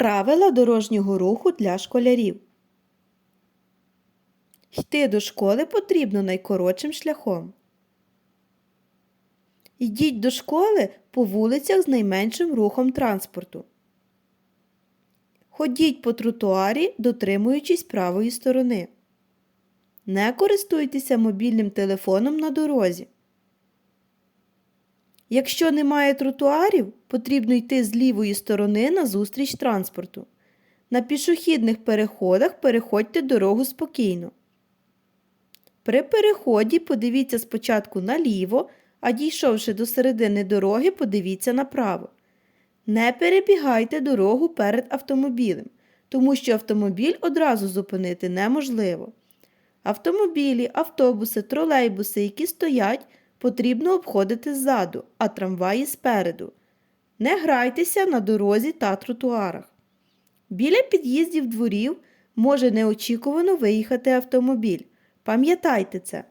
Правила дорожнього руху для школярів. Йти до школи потрібно найкоротшим шляхом. Йдіть до школи по вулицях з найменшим рухом транспорту. Ходіть по тротуарі, дотримуючись правої сторони. Не користуйтеся мобільним телефоном на дорозі. Якщо немає тротуарів, потрібно йти з лівої сторони назустріч транспорту. На пішохідних переходах переходьте дорогу спокійно. При переході подивіться спочатку наліво, а дійшовши до середини дороги, подивіться направо. Не перебігайте дорогу перед автомобілем, тому що автомобіль одразу зупинити неможливо. Автомобілі, автобуси, тролейбуси, які стоять, потрібно обходити ззаду, а трамваї спереду. Не грайтеся на дорозі та тротуарах. Біля під'їздів дворів може неочікувано виїхати автомобіль. Пам'ятайте це.